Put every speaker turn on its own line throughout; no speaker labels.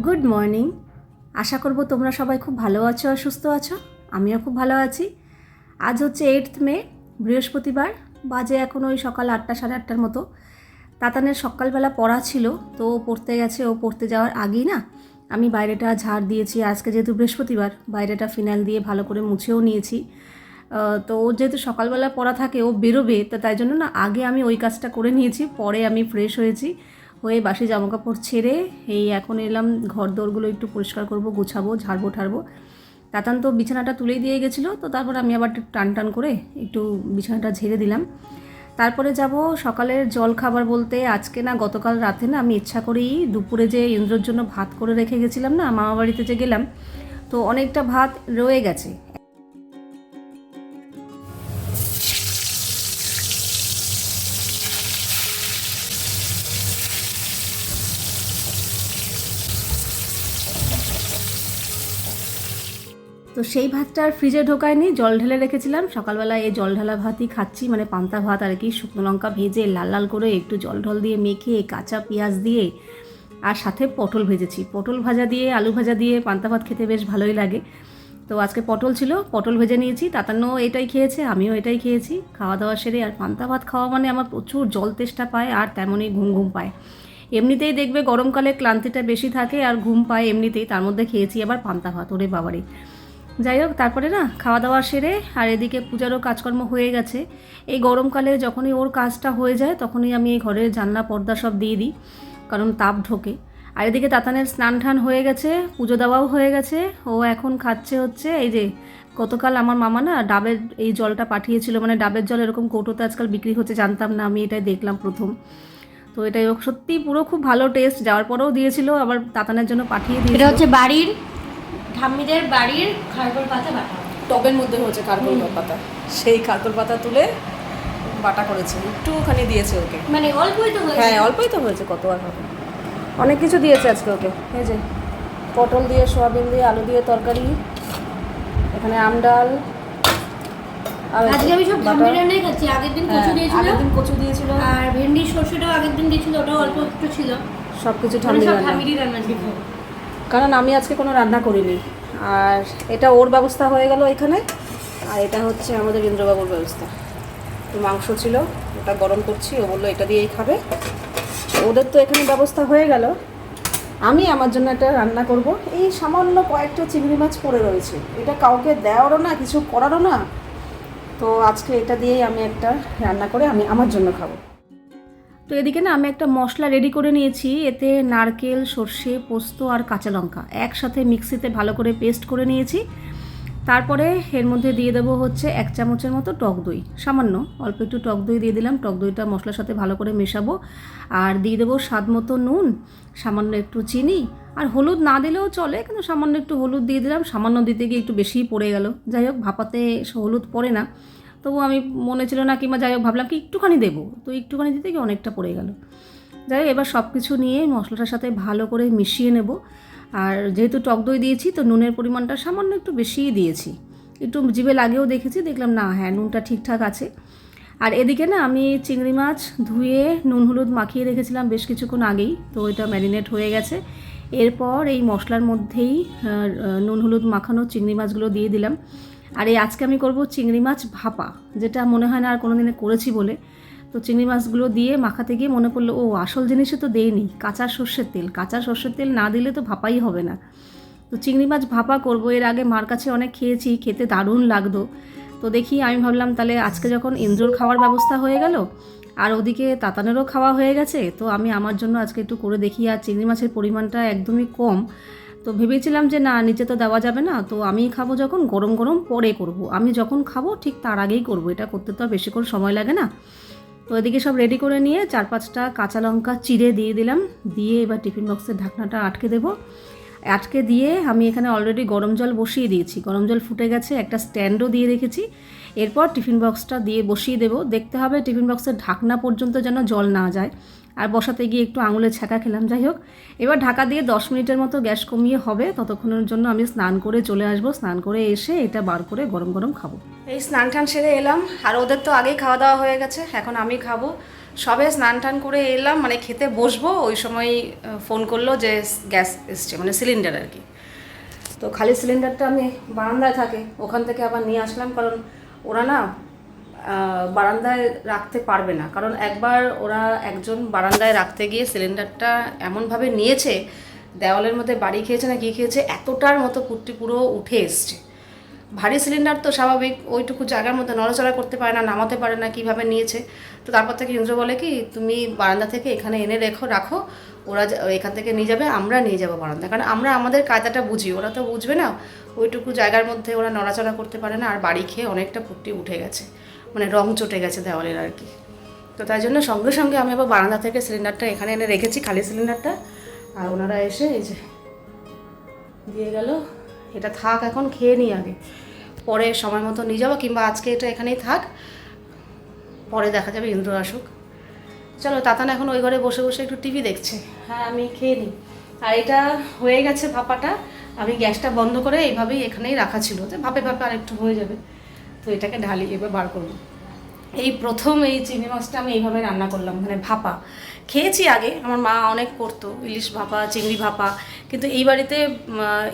Good morning আশা করব তোমরা সবাই খুব ভালো আছো আর সুস্থ আছো। আমিও খুব ভালো আছি। আজ হচ্ছে এইটথ মে, বৃহস্পতিবার, বাজে এখন ওই সকাল আটটা, সাড়ে আটটার মতো। তাতানের সকালবেলা পড়া ছিল, তো ও পড়তে গেছে, ও পড়তে যাওয়ার আগেই না আমি বাইরেটা ঝাড় দিয়েছি। আজকে যেহেতু বৃহস্পতিবার, বাইরেটা ফিনাইল দিয়ে ভালো করে মুছেও নিয়েছি। তো ওর যেহেতু সকালবেলা পড়া থাকে, ও বেরোবে, তো তাই জন্য না আগে আমি ওই কাজটা করে নিয়েছি, পরে আমি ফ্রেশ হয়েছি। হয়ে বাসি জামাকাপড় ছেড়ে এই এখন এলাম ঘর দোরগুলো একটু পরিষ্কার করব, গুছাবো, ঝাড়বো, ঠাড়বো। তাতান তো বিছানাটা তুলেই দিয়ে গেছিল, তো তারপর আমি আবার একটু টান টান করে একটু বিছানাটা ঝেড়ে দিলাম। তারপরে যাব সকালের জল খাবার বলতে, আজকে না গতকাল রাতে না আমি ইচ্ছা করেই দুপুরে যে ইন্দ্রর জন্য ভাত করে রেখে গেছিলাম না মামা বাড়িতে যে গেলাম, তো অনেকটা ভাত রয়ে গেছে। তো সেই ভাতটা আর ফ্রিজে ঢোকায়নি, জল ঢেলে রেখেছিলাম। সকালবেলা এই জল ঢালা ভাতই খাচ্ছি মানে পান্তা ভাত আর কি, শুকনো লঙ্কা ভেজে লাল লাল করে একটু জল ঢল দিয়ে মেখে, কাঁচা পেঁয়াজ দিয়ে, আর সাথে পটল ভেজেছি। পটল ভাজা দিয়ে, আলু ভাজা দিয়ে পান্তা ভাত খেতে বেশ ভালোই লাগে। তো আজকে পটল ছিল, পটল ভেজে নিয়েছি তাতান্ন এটাই খেয়েছে, আমিও এটাই খেয়েছি। খাওয়া দাওয়া সেরে, আর পান্তা ভাত খাওয়া মানে আমার প্রচুর জল তেষ্টা পায়, আর তেমনই ঘুম ঘুম পায়। এমনিতেই দেখবে গরমকালে ক্লান্তিটা বেশি থাকে, আর ঘুম পায় এমনিতেই, তার মধ্যে খেয়েছি আবার পান্তা ভাত, ওরে বাবারে। যাই হোক, তারপরে না খাওয়া দাওয়া সেরে আর এদিকে পূজারও কাজকর্ম হয়ে গেছে। এই গরমকালে যখনই ওর কাজটা হয়ে যায়, তখনই আমি এই ঘরের জানলা, পর্দা সব দিয়ে দিই, কারণ তাপ ঢোকে। আর এদিকে তাতানের স্নান টান হয়ে গেছে, পুজো দেওয়াও হয়ে গেছে। ও এখন খাচ্ছে হচ্ছে এই যে গতকাল আমার মামা না ডাবের এই জলটা পাঠিয়েছিল মানে ডাবের জল এরকম কৌটোতে আজকাল বিক্রি হচ্ছে, জানতাম না, আমি এটাই দেখলাম প্রথম। তো এটাই সত্যি পুরো খুব ভালো টেস্ট যাওয়ার পরেও দিয়েছিল, আবার তাতানের জন্য পাঠিয়ে
এটা
দিয়েছিল
হচ্ছে বাড়ির ঠাম্মিদের বাড়ির খারগোল পাতা বাটা
টবের মধ্যে হয়েছে কার্কল পাতা। সেই কার্কল পাতা তুলে বাটা করেছে। একটুখানি দিয়েছে ওকে।
মানে অল্পই তো হয়েছে।
হ্যাঁ অল্পই তো হয়েছে কত আর হবে। অনেক কিছু দিয়েছে আজকে ওকে। এই যে পটল দিয়ে সোয়াবিন দিয়ে আলু দিয়ে তরকারি এখানে আম ডাল
আজকে আমি সব রান্নাই খাচ্ছি। আগের দিন কচু
হ্যাঁ,
দিয়েছিল।
আগের দিন কচু দিয়েছিল।
আর ভেন্ডির সর্ষেটাও আগের দিন দিয়েছিল ওটাও অল্প একটু ছিল।
সব কিছু
মানে
ঠান্ডা
রান্না
কারণ আমি আজকে কোনো রান্না করিনি। আর এটা ওর ব্যবস্থা হয়ে গেল এখানে। আর এটা হচ্ছে আমাদের ইন্দ্রবাবুর ব্যবস্থা। মাংস ছিল, ওটা গরম করছি, ও বলল এটা দিয়েই খাবে। ওদের তো এখানে ব্যবস্থা হয়ে গেল। আমি আমার জন্য একটা রান্না করব। এই সামান্য কয়েকটা চিংড়ি মাছ পড়ে রয়েছে। এটা কাউকে দেওয়ারও না, কিছু করারও না। তো আজকে এটা দিয়েই আমি একটা রান্না করে আমি আমার জন্য খাব। তো এদিকে না আমি একটা মশলা রেডি করে নিয়েছি। এতে নারকেল, সর্ষে, পোস্ত আর কাঁচা লঙ্কা একসাথে মিক্সিতে ভালো করে পেস্ট করে নিয়েছি। তারপরে এর মধ্যে দিয়ে দেবো হচ্ছে এক চামচের মতো টক দই। সামান্য, অল্প একটু টক দই দিয়ে দিলাম। টক দইটা মশলার সাথে ভালো করে মেশাবো। আর দিয়ে দেবো স্বাদ মতো নুন, সামান্য একটু চিনি। আর হলুদ না দিলেও চলে, কিন্তু সামান্য একটু হলুদ দিয়ে দিলাম। সামান্য দিতে গিয়ে একটু বেশিই পড়ে গেল। যাই হোক, ভাপাতে হলুদ পড়ে না। তবু আমি মনে ছিল না কিংবা যাই হোক ভাবলাম কি একটুখানি দেবো। তো একটুখানি দিতে গিয়ে অনেকটা পড়ে গেল। যাই হোক, এবার সব কিছু নিয়ে মশলাটার সাথে ভালো করে মিশিয়ে নেব। আর যেহেতু টক দই দিয়েছি, তো নুনের পরিমাণটা সামান্য একটু বেশিই দিয়েছি। একটু জিভে লাগেও দেখেছি, দেখলাম না হ্যাঁ নুনটা ঠিকঠাক আছে। আর এদিকে না, আমি চিংড়ি মাছ ধুয়ে নুন হলুদ মাখিয়ে রেখেছিলাম বেশ কিছুক্ষণ আগেই, তো এটা ম্যারিনেট হয়ে গেছে। এরপর এই মশলার মধ্যেই নুন হলুদ মাখানো চিংড়ি মাছগুলো দিয়ে দিলাম। আর এই আজকে আমি করব চিংড়ি মাছ ভাপা, যেটা মনে হয় না আর কোনো দিনে করেছি বলে। তো চিংড়ি মাছগুলো দিয়ে মাখাতে গিয়ে মনে পড়ল, ও, আসল জিনিসে তো দেয়নি কাঁচা সর্ষের তেল। কাঁচা সর্ষের তেল না দিলে তো ভাপাই হবে না। তো চিংড়ি মাছ ভাপা করব, এর আগে মার কাছে অনেক খেয়েছি, খেতে দারুণ লাগতো। তো দেখি, আমি ভাবলাম তাহলে আজকে যখন ইন্দ্রর খাওয়ার ব্যবস্থা হয়ে গেল, আর ওদিকে তাতানেরও খাওয়া হয়ে গেছে, তো আমি আমার জন্য আজকে একটু করে দেখি, আর চিংড়ি মাছের পরিমাণটা একদমই কম। তো ভেবেছিলাম যে না, নিচে তো দেওয়া যাবে না, তো আমি খাব যখন, গরম গরম পরে করব। আমি যখন খাব, ঠিক তার আগেই করব। এটা করতে তো আর বেশিক্ষণ সময় লাগে না। তো এদিকে সব রেডি করে নিয়ে চার পাঁচটা কাঁচা লঙ্কা চিড়ে দিয়ে দিলাম। দিয়ে এবার টিফিন বক্সের ঢাকনাটা আটকে দেবো। আটকে দিয়ে আমি এখানে অলরেডি গরম জল বসিয়ে দিয়েছি। গরম জল ফুটে গেছে, একটা স্ট্যান্ডও দিয়ে রেখেছি। এরপর টিফিন বক্সটা দিয়ে বসিয়ে দেবো। দেখতে হবে টিফিন বক্সের ঢাকনা পর্যন্ত যেন জল না যায়। আর বসাতে গিয়ে একটু আঙুলে ছ্যাঁকা খেলাম, যাই হোক। এবার ঢাকা দিয়ে দশ মিনিটের মতো গ্যাস কমিয়ে হবে, ততক্ষণের জন্য আমি স্নান করে চলে আসব। স্নান করে এসে এটা বার করে গরম গরম খাব। এই স্নান টান সেরে এলাম, আর ওদের তো আগেই খাওয়া দাওয়া হয়ে গেছে, এখন আমি খাব। সবে স্নান টান করে এলাম মানে খেতে বসবো, ওই সময় ফোন করল যে গ্যাস এসছে মানে সিলিন্ডার আর কি। তো খালি সিলিন্ডারটা আমি বারান্দায় থাকে, ওখান থেকে আবার নিয়ে আসলাম, কারণ ওরা না বারান্দায় রাখতে পারবে না। কারণ একবার ওরা একজন বারান্দায় রাখতে গিয়ে সিলিন্ডারটা এমনভাবে নিয়েছে, দেওয়ালের মধ্যে বাড়ি খেয়েছে না কি খেয়েছে, এতটার মতো পুট্টি পুরো উঠে এসছে। ভারী সিলিন্ডার তো স্বাভাবিক, ওইটুকু জায়গার মধ্যে নড়াচড়া করতে পারে না, নামাতে পারে না কীভাবে নিয়েছে। তো তারপর থেকে ইন্দ্র বলে কি, তুমি বারান্দা থেকে এখানে এনে রেখো, রাখো, ওরা এখান থেকে নিয়ে যাবে, আমরা নিয়ে যাব বারান্দা। কারণ আমরা আমাদের কায়দাটা বুঝি, ওরা তো বুঝবে না, ওইটুকু জায়গার মধ্যে ওরা নড়াচড়া করতে পারে না, আর বাড়ি খেয়ে অনেকটা পুট্টি উঠে গেছে। মানে রং চটে গেছে দেওয়ালের আর কি। তো তাই জন্য সঙ্গে সঙ্গে আমি আবার বারান্দা থেকে সিলিন্ডারটা এখানে এনে রেখেছি, খালি সিলিন্ডারটা। আর ওনারা এসে এই যে দিয়ে গেল। এটা থাক এখন, খেয়ে নিই আগে। পরে সময় মতো নিয়ে যাব, কিংবা আজকে এটা এখানেই থাক। পরে দেখা যাবে, ইন্দ্র আসুক। চলো, তাতান এখন ওই ঘরে বসে বসে একটু টিভি দেখছে। হ্যাঁ আমি খেয়ে নিই। আর এটা হয়ে গেছে ভাপাটা। আমি গ্যাসটা বন্ধ করে এইভাবেই এখানেই রাখা ছিল। যে ভাপে ভাপে আর একটু হয়ে যাবে। তো এটাকে ঢালি, এবার বার করব। এই প্রথম এই চিংড়ি মাছটা আমি এইভাবে রান্না করলাম মানে ভাপা। খেয়েছি আগে, আমার মা অনেক করতো, ইলিশ ভাপা, চিংড়ি ভাপা, কিন্তু এই বাড়িতে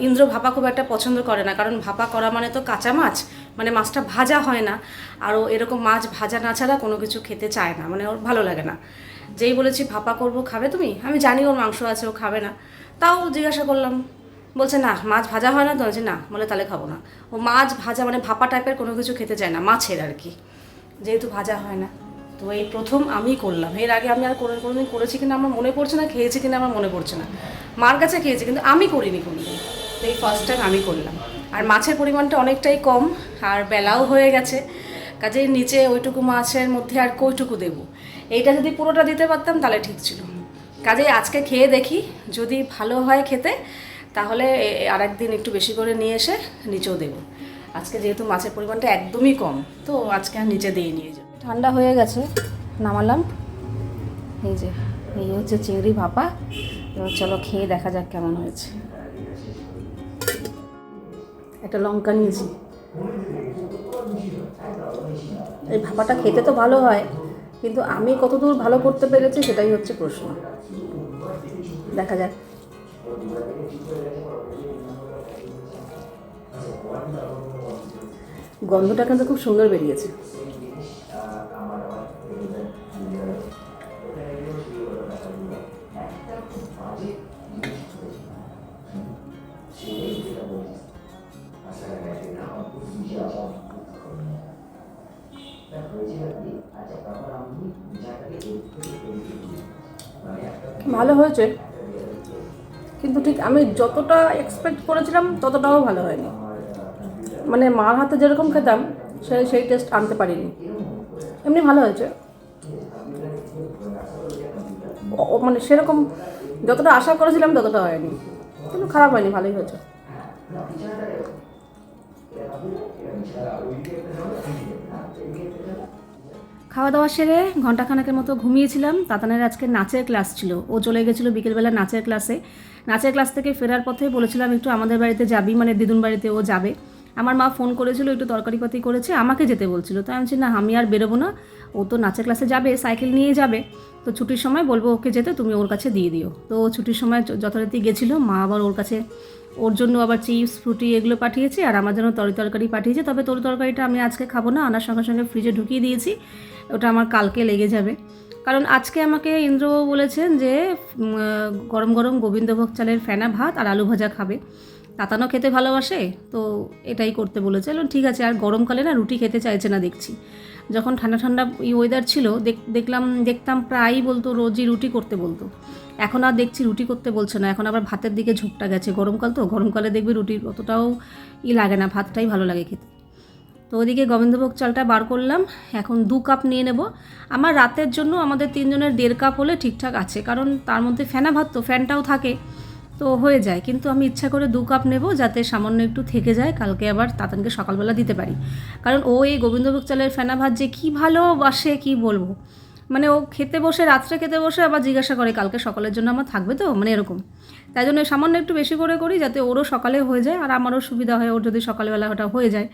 ইন্দ্র ভাপা খুব একটা পছন্দ করে না, কারণ ভাপা করা মানে তো কাঁচা মাছ মানে মাছটা ভাজা হয় না, আর ও এরকম মাছ ভাজা না ছাড়া কোনো কিছু খেতে চায় না মানে ওর ভালো লাগে না। যেই বলেছি, ভাপা করব, খাবে তুমি? আমি জানি ওর মাংস আছে, ও খাবে না। তাও জিজ্ঞাসা করলাম বলছে, না, মাছ ভাজা হয় না। তো বলছে, না। বলে, তাহলে খাব না। ও মাছ ভাজা মানে ভাপা টাইপের কোনো কিছু খেতে চায় না, মাছের আর কি। যেহেতু ভাজা হয় না। তো এই প্রথম আমি করলাম। এর আগে আমি আর কোনো, কোনোদিন করেছি কিনা আমার মনে পড়ছে না, খেয়েছি কিনা আমার মনে পড়ছে না। মার কাছে খেয়েছি, কিন্তু আমি করিনি কোনোদিন। তো এই ফার্স্ট টাইম আমি করলাম। আর মাছের পরিমাণটা অনেকটাই কম, আর বেলাও হয়ে গেছে। কাজেই নিচে ওইটুকু মাছের মধ্যে আর কইটুকু দেবো। এইটা যদি পুরোটা দিতে পারতাম, তাহলে ঠিক ছিল। কাজেই আজকে খেয়ে দেখি, যদি ভালো হয় খেতে তাহলে আর একদিন একটু বেশি করে নিয়ে এসে নিচেও দেবো। আজকে যেহেতু মাছের পরিমাণটা একদমই কম, তো আজকে আর নিচে দিয়ে নিয়ে যাব। ঠান্ডা হয়ে গেছে, নামালাম। এই যে, এই হচ্ছে চিংড়ি ভাপা। এবার চলো খেয়ে দেখা যাক কেমন হয়েছে। একটা লঙ্কা নিয়েছি। এই ভাপাটা খেতে তো ভালো হয়, কিন্তু আমি কতদূর ভালো করতে পেরেছি সেটাই হচ্ছে প্রশ্ন। দেখা যাক। গন্ধটা কিন্তু খুব সুন্দর বেরিয়েছে। ভালো হয়েছে। ঠিক আমি যতটা এক্সপেক্ট করেছিলাম, ততটাও ভালো হয়নি। মানে মার হাতে যেরকম খেতাম, সে সেই টেস্ট আনতে পারিনি। এমনি ভালো হয়েছে। মানে সেরকম যতটা আশা করেছিলাম, ততটা হয়নি। কিন্তু খারাপ হয়নি, ভালোই হয়েছে। খাওয়া দাওয়া সেরে ঘন্টাখানেকের মতো ঘুমিয়েছিলাম। তাতানের আজকে নাচের ক্লাস ছিল। ও চলে গেছিল বিকেলবেলা নাচের ক্লাসে। নাচের ক্লাস থেকে ফেরার পথে বলেছিলাম, একটু আমাদের বাড়িতে যাবি মানে দিদুন বাড়িতে ও যাবে। আমার মা ফোন করেছিল, একটু তরকারিপাতি করেছে, আমাকে যেতে বলছিল। তাই আমি না, আমি আর বেরোবো না। ও তো নাচের ক্লাসে যাবে, সাইকেল নিয়ে যাবে। তো ছুটির সময় বলব ওকে যেতে, তুমি ওর কাছে দিয়ে দিও। তো ছুটির সময় যথারীতি গেছিল। মা আবার ওর কাছে ওর জন্য আবার চিপস, ফ্রুটি এগুলো পাঠিয়েছে, আর আমার জন্য তরি তরকারি পাঠিয়েছে। তবে তরি তরকারিটা আমি আজকে খাব না, আনার সঙ্গে সঙ্গে ফ্রিজে ঢুকিয়ে দিয়েছি। ওটা আমার কালকে লেগে যাবে। কারণ আজকে আমাকে ইন্দ্রবাবু বলেছেন যে গরম গরম গোবিন্দভোগ চালের ফেনা ভাত আর আলু ভাজা খাবে। তাতানো খেতে ভালোবাসে, তো এটাই করতে বলেছে। ঠিক আছে, আর গরমকালে না রুটি খেতে চাইছে না দেখছি। যখন ঠান্ডা ঠান্ডা এই ওয়েদার ছিল, দেখ- দেখলাম, দেখতাম প্রায়ই বলতো, রোজই রুটি করতে বলতো। এখন আর দেখছি রুটি করতে বলছে না। এখন আবার ভাতের দিকে ঝোঁকটা গেছে। গরমকাল তো, গরমকালে দেখবি রুটির অতটাও ই লাগে না, ভাতটাই ভালো লাগে খেতে। তো ওদিকে গোবিন্দভোগ চালটা বার করলাম। এখন দু কাপ নিয়ে নেব। আমার রাতের জন্য আমাদের তিনজনের দেড় কাপ হলে ঠিকঠাক আছে, কারণ তার মধ্যে ফেনা ভাত তো, ফ্যানটাও থাকে, তো হয়ে যায়। কিন্তু আমি ইচ্ছা করে দু কাপ নেব যাতে সামান্য একটু থেকে যায়, কালকে আবার তাতানকে সকালবেলা দিতে পারি। কারণ ও এই গোবিন্দভোগ চালের ফেনা ভাত যে কী ভালোবাসে কী বলব? মানে ও খেতে বসে, রাত্রে খেতে বসে আবার জিজ্ঞাসা করে, কালকে সকালের জন্য আমার থাকবে তো? মানে এরকম। তাই জন্য সামান্য একটু বেশি করে করি যাতে ওরও সকালে হয়ে যায়, আর আমারও সুবিধা হয় ওর যদি সকালবেলা ওটা হয়ে যায়।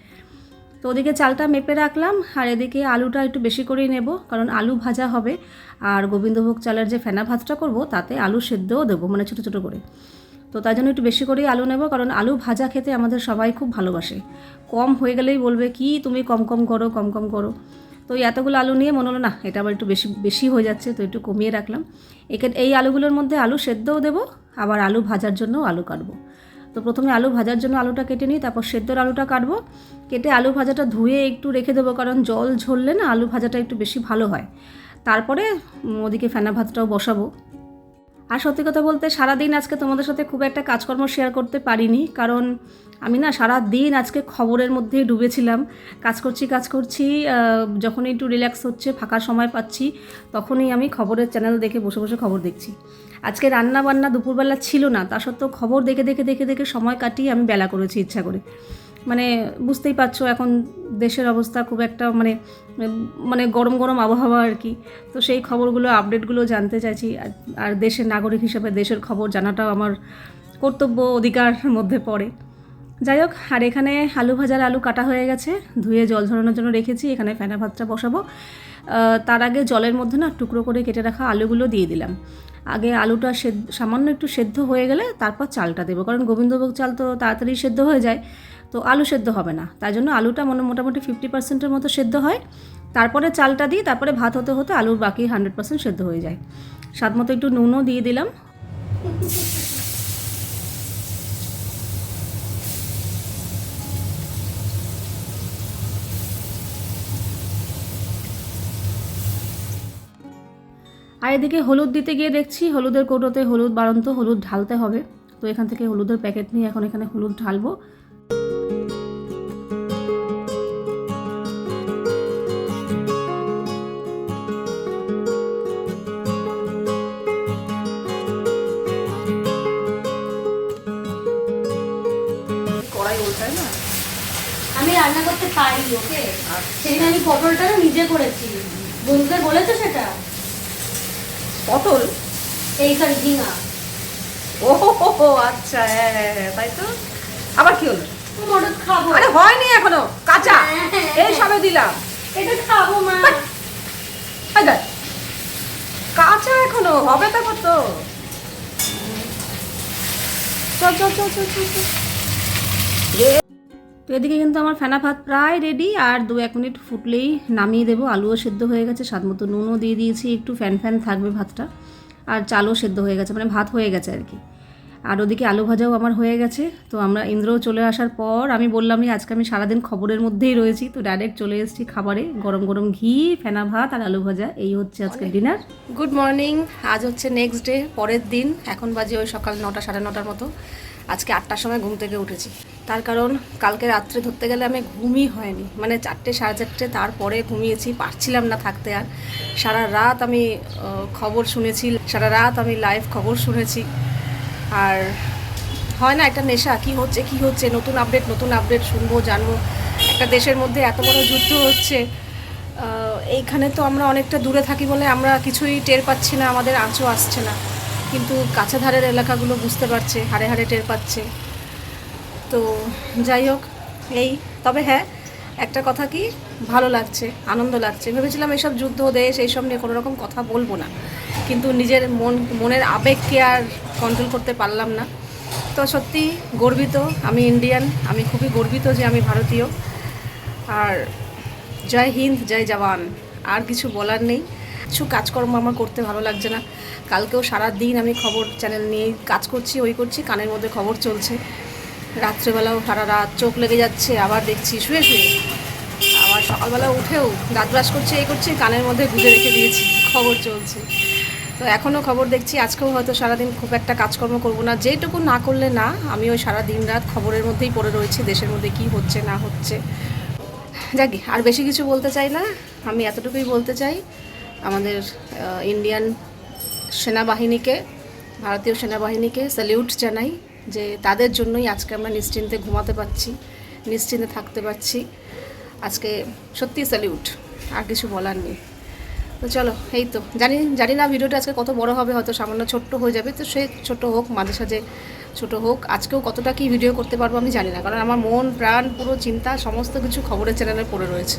তো ওদিকে চালটা মেপে রাখলাম, আর এদিকে আলুটা একটু বেশি করেই নেব, কারণ আলু ভাজা হবে। আর গোবিন্দভোগ চালের যে ফেনা ভাতটা করব, তাতে আলু সেদ্ধও দেবো মানে ছোটো ছোটো করে। তো তাই জন্য একটু বেশি করেই আলু নেব, কারণ আলু ভাজা খেতে আমাদের সবাই খুব ভালোবাসে। কম হয়ে গেলেই বলবে, কি তুমি কম কম করো, কম কম করো? তো এই এতগুলো আলু নিয়ে মনে হলো, না, এটা আবার একটু বেশি বেশি হয়ে যাচ্ছে। তো একটু কমিয়ে রাখলাম। একে, এই আলুগুলোর মধ্যে আলু সেদ্ধও দেবো, আবার আলু ভাজার জন্যও আলু কাটবো। তো প্রথমে আলু ভাজার জন্য আলুটা কেটে নিই, তারপর সেদ্ধর আলুটা কাটবো। কেটে আলু ভাজাটা ধুয়ে একটু রেখে দেবো, কারণ জল ঝরলে না আলু ভাজাটা একটু বেশি ভালো হয়। তারপরে ওদিকে ফেনা ভাতটাও বসাবো। আর সত্যি কথা বলতে সারাদিন আজকে তোমাদের সাথে খুব একটা কাজকর্ম শেয়ার করতে পারিনি, কারণ আমি না সারা দিন আজকে খবরের মধ্যেই ডুবেছিলাম। কাজ করছি কাজ করছি যখনই একটু রিল্যাক্স হচ্ছে, ফাঁকা সময় পাচ্ছি, তখনই আমি খবরের চ্যানেল দেখে বসে বসে খবর দেখছি। আজকে রান্না বান্না দুপুরবেলা ছিল না, তা সত্ত্বেও খবর দেখে দেখে দেখে দেখে সময় কাটিয়ে আমি বেলা করেছি ইচ্ছা করে। মানে বুঝতেই পারছ এখন দেশের অবস্থা খুব একটা মানে মানে গরম গরম আবহাওয়া আর কি। তো সেই খবরগুলো, আপডেটগুলো জানতে চাইছি। আর- দেশের নাগরিক হিসেবে দেশের খবর জানাটাও আমার কর্তব্য অধিকার মধ্যে পড়ে। যাই হোক, আর এখানে আলু ভাজার আলু কাটা হয়ে গেছে। ধুয়ে জল ঝরানোর জন্য রেখেছি, এখানে ফেনা ভাতটা বসাবো। তার আগে জলের মধ্যে না টুকরো করে কেটে রাখা আলুগুলো দিয়ে দিলাম। আগে আলুটা সেদ্ধ, সামান্য একটু সেদ্ধ হয়ে গেলে তারপর চালটা দেবো। কারণ গোবিন্দভোগ চাল তো তাড়াতাড়ি সেদ্ধ হয়ে যায়, তো আলু সেদ্ধ হবে না। তাই জন্য আলুটা মনে, মোটামুটি ফিফটি পার্সেন্টের মতো সেদ্ধ হয়। তারপরে চালটা দিই, তারপরে ভাত হতে হতে আলুর বাকি হান্ড্রেড পার্সেন্ট সেদ্ধ হয়ে যায়। স্বাদ মতো একটু নুনও দিয়ে দিলাম। আর এদিকে হলুদ দিতে গিয়ে দেখছি হলুদের কৌটোতে হলুদ বাড়ন্ত হলুদ ঢালতে হবে। তো এখান থেকে হলুদের প্যাকেট নিয়ে এখন এখানে হলুদ ঢালবো। কড়াই উল্টায় না?
আমি রান্না করতে পারি ওকে? সেদিন আমি পটলটা নিজে করেছি। বন্ধুদের বলেছ সেটা?
পটল?
এই সরি ঝিঙা
ও আচ্ছা হ্যাঁ হ্যাঁ, হ্যাঁ, তাই তো? আবার কি হলো?
মটর খাব।
আরে হয়নি এখনও কাঁচা। এই সবে দিলাম।
এটা খাব মা।
কাঁচা এখনও হবে তারপর তো। চল চল চল চল চল। তো এদিকে কিন্তু আমার ফেনা ভাত প্রায় রেডি আর দু এক মিনিট ফুটলেই নামিয়ে দেবো। আলুও সেদ্ধ হয়ে গেছে স্বাদ মতো নুনও দিয়ে দিয়েছি একটু ফ্যান ফ্যান থাকবে ভাতটা। আর চালও সেদ্ধ হয়ে গেছে মানে ভাত হয়ে গেছে আর কি আর ওদিকে আলু ভাজাও আমার হয়ে গেছে তো আমরা ইন্দ্রও চলে আসার পর আমি বললামই আজকে আমি সারাদিন খবরের মধ্যেই রয়েছি তো ডাইরেক্ট চলে এসেছি খাবারে। গরম গরম ঘি ফেনা ভাত আর আলু ভাজা এই হচ্ছে আজকে ডিনার গুড মর্নিং আজ হচ্ছে নেক্সট ডে পরের দিন এখন বাজে ওই সকাল নটা সাড়ে নটার মতো। আজকে আটটার সময় ঘুম থেকে উঠেছি। তার কারণ কালকে রাত্রে ধরতে গেলে আমি ঘুমই হয়নি। মানে চারটে, সাড়ে চারটে, তারপরে ঘুমিয়েছি, পারছিলাম না থাকতে আর। সারা রাত আমি খবর শুনেছি, সারা রাত আমি লাইভ খবর শুনেছি। আর হয় না একটা নেশা, কি হচ্ছে কি হচ্ছে, নতুন আপডেট নতুন আপডেট শুনব, জানব। একটা দেশের মধ্যে এত বড় যুদ্ধ হচ্ছে এইখানে তো আমরা অনেকটা দূরে থাকি বলে আমরা কিছুই টের পাচ্ছি না, আমাদের আঁচও আসছে না। কিন্তু কাছে ধারের এলাকাগুলো বুঝতে পারছে, হাড়ে হাড়ে টের পাচ্ছে। তো যাই হোক, এই। তবে হ্যাঁ একটা কথা কি, ভালো লাগছে, আনন্দ লাগছে। ভেবেছিলাম এইসব যুদ্ধ, দেশ, এইসব নিয়ে কোনো রকম কথা বলব না। কিন্তু নিজের মন, মনের আবেগকে আর কন্ট্রোল করতে পারলাম না। তো সত্যি গর্বিত, আমি ইন্ডিয়ান আমি খুবই গর্বিত যে আমি ভারতীয়। আর জয় হিন্দ, জয় জওয়ান, আর কিছু বলার নেই। কিছু কাজকর্ম আমার করতে ভালো লাগছে না। কালকেও সারা দিন আমি খবর চ্যানেল নিয়ে কাজ করছি, ওই করছি, কানের মধ্যে খবর চলছে। রাত্রেবেলাও সারা রাত চোখ লেগে যাচ্ছে, আবার দেখছি, শুয়ে শুয়ে। আবার সকালবেলা উঠেও দাঁত ব্রাশ করছি, এই করছি, কানের মধ্যে গুঁজে রেখে দিয়েছি, খবর চলছে। তো এখনও খবর দেখছি, আজকেও হয়তো সারাদিন খুব একটা কাজকর্ম করব না, যেটুকু না করলে না, আমি ওই সারা দিন রাত খবরের মধ্যেই পড়ে রয়েছি, দেশের মধ্যে কি হচ্ছে, না হচ্ছে। যাকে আর বেশি কিছু বলতে চাই না, আমি এতটুকুই বলতে চাই আমাদের ইন্ডিয়ান সেনাবাহিনীকে, ভারতীয় সেনাবাহিনীকে স্যালিউট জানাই যে তাদের জন্যই আজকে আমরা নিশ্চিন্তে ঘুমাতে পারছি, নিশ্চিন্তে থাকতে পারছি। আজকে সত্যি স্যালিউট আর কিছু বলার নেই। তো চলো, এই তো। জানি জানি না ভিডিওটা আজকে কত বড় হবে, হয়তো সামান্য ছোট্ট হয়ে যাবে, তো সে ছোট হোক, মাঝে সাঝে ছোট হোক। আজকেও কতটা কি ভিডিও করতে পারব আমি জানি না, কারণ আমার মন, প্রাণ, পুরো চিন্তা, সমস্ত কিছু খবরের চ্যানেলে পড়ে রয়েছে।